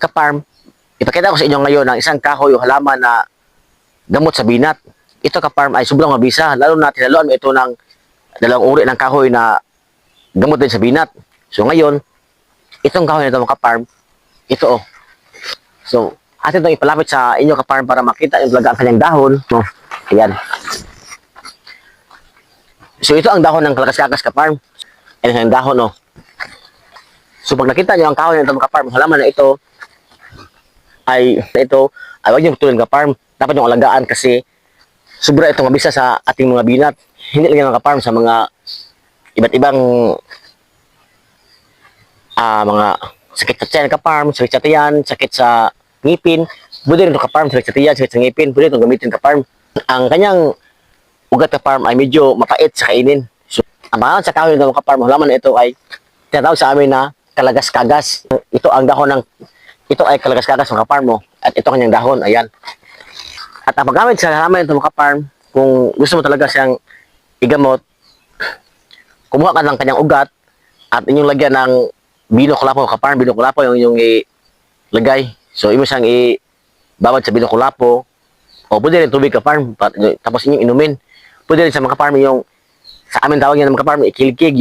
ka-farm, ipakita ko sa inyo ngayon ang isang kahoy o halaman na gamot sa binat. Ito ka-farm ay sobrang mabisa, lalo na tinaluan mo ito ng dalawang uri ng kahoy na gamot din sa binat. So ngayon, itong kahoy na ito mga ka-farm, ito oh. So, atin itong ipalapit sa inyo ka-farm para makita yung talaga ang kanyang dahon. No? Ayan. So ito ang dahon ng kalakas-kakas ka-farm. Ayan ang dahon oh. So pag nakita nyo ang kahoy ng itong ka-farm, halaman na ito ay ito ay huwag nyo tulad ka-farm. Dapat nyo alagaan kasi sobra itong mabisa sa ating mga binat. Hindi lang yung ka-farm sa mga iba't ibang ah mga sakit sa tiyan ka-farm, sakit sa tiyan, sakit sa ngipin. Pwede rin ito ka-farm, sakit sa tiyan, sakit sa ngipin. Pwede itong gamitin ka-farm. Ang kanyang ugat ka-farm ay medyo mapait sa kainin. So, ang mga sa kahoy ng ka-farm, halaman na ito ay tinatawag sa amin na kalagas-kagas. Ito ang dahon ng ito ay kalagas-kagas ng ka-farm mo at ito kanyang dahon, ayan. At ang paggamit sa halaman ng ka-farm, kung gusto mo talaga siyang igamot, kumuha ka ng kanyang ugat at inyong lagyan ng bino kulapo ka-farm, bino kulapo yung inyong ilagay. So, imo siyang ibabad sa bino kulapo o pwede rin tubig ka-farm pa- tapos inyong inumin. Pwede rin sa mga ka-farm yung sa amin tawag yan ng mga ka-farm, ikiligkig